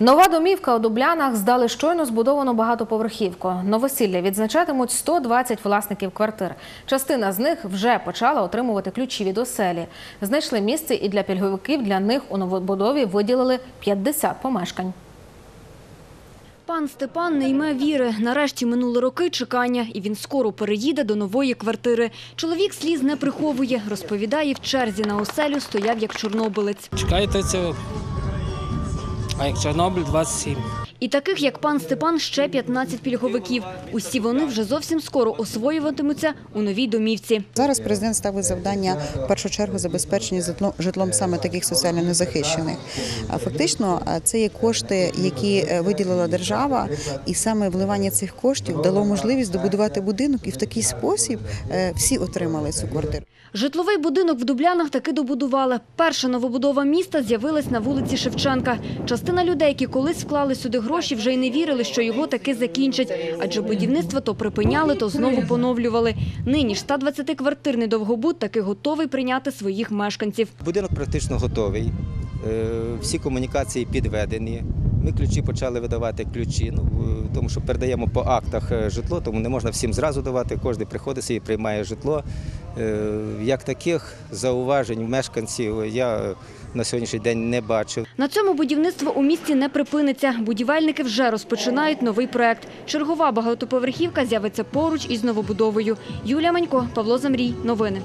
Нова домівка у Дублянах здали щойно збудовану багатоповерхівку. Новосілля відзначатимуть 120 власників квартир. Частина з них вже почала отримувати ключі від оселі. Знайшли місце і для пільговиків. Для них у новобудові виділили 50 помешкань. Пан Степан не йме віри. Нарешті минули роки чекання, і він скоро переїде до нової квартири. Чоловік сліз не приховує. Розповідає, в черзі на оселю стояв як чорнобилець. Чекаю 30 як Чорнобиль 27. І таких, як пан Степан, ще 15 пільговиків. Усі вони вже зовсім скоро освоюватимуться у новій домівці. Зараз президент ставить завдання в першу чергу забезпечення житлом саме таких соціально незахищених. Фактично це є кошти, які е, виділила держава, і саме вливання цих коштів дало можливість добудувати будинок, і в такий спосіб е, всі отримали цю квартиру. Житловий будинок в Дублянах таки добудували. Перша новобудова міста з'явилась на вулиці Шевченка. Частина людей, які колись вклали сюди гроші, вже й не вірили, що його таки закінчать. Адже будівництво то припиняли, то знову поновлювали. Нині ж 120-квартирний довгобуд таки готовий прийняти своїх мешканців. Будинок практично готовий. Е, Всі комунікації підведені. Ми ключі почали видавати ключі, ну, тому що передаємо по актах е, житло, тому не можна всім зразу давати. Кожен приходить собі приймає житло. Е, Як таких зауважень мешканців я на сьогоднішній день не бачив. На цьому будівництво у місті не припиниться. Будівельники вже розпочинають новий проект. Чергова багатоповерхівка з'явиться поруч із новобудовою. Юлія Манько, Павло Замрій. Новини.